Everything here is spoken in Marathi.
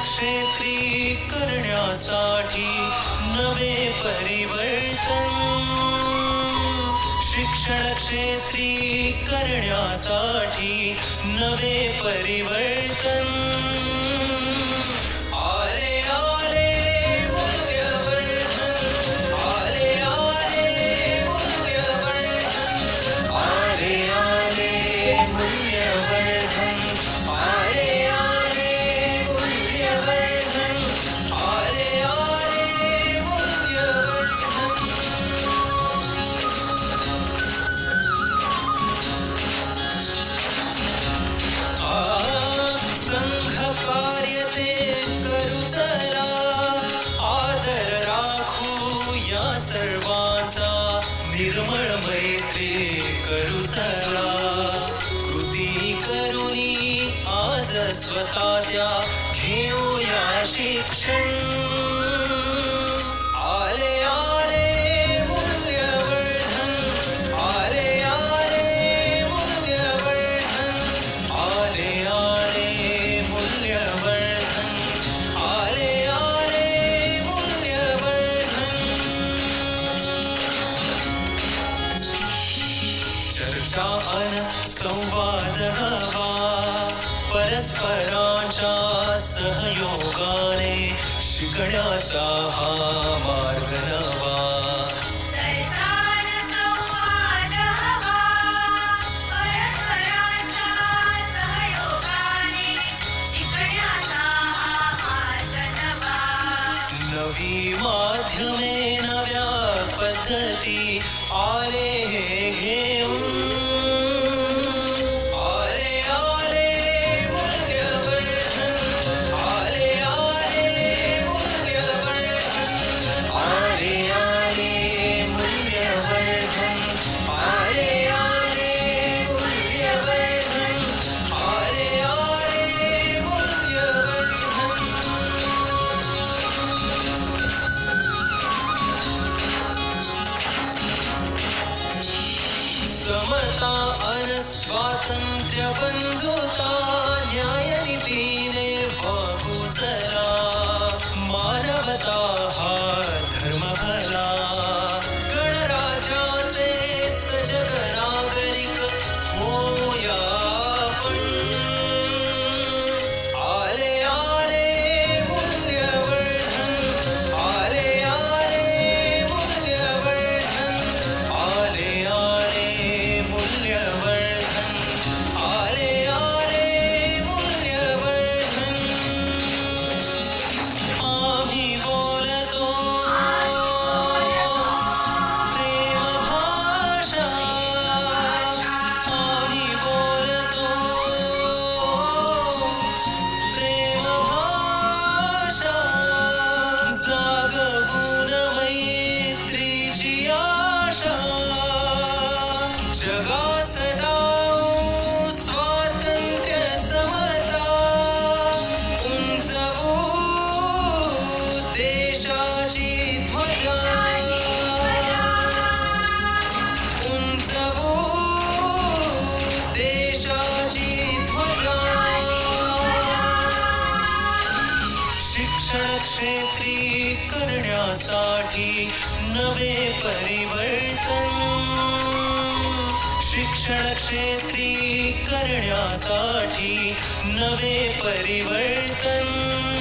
क्षेत्री करण्यासाठी नवे परिवर्तन. शिक्षण क्षेत्री करण्यासाठी नवे परिवर्तन. बता दिया परस्परांच्या सहयोगाने शिकण्याचा हा मार्ग नवा. नवी माध्यमे नव्या पद्धती आले हे स्वतंत्रता अन स्वातंत्र्य बंधुता न्यायनीतीने शिक्षण क्षेत्री करण्यासाठी नवे परिवर्तन. शिक्षण क्षेत्री करण्यासाठी नवे परिवर्तन.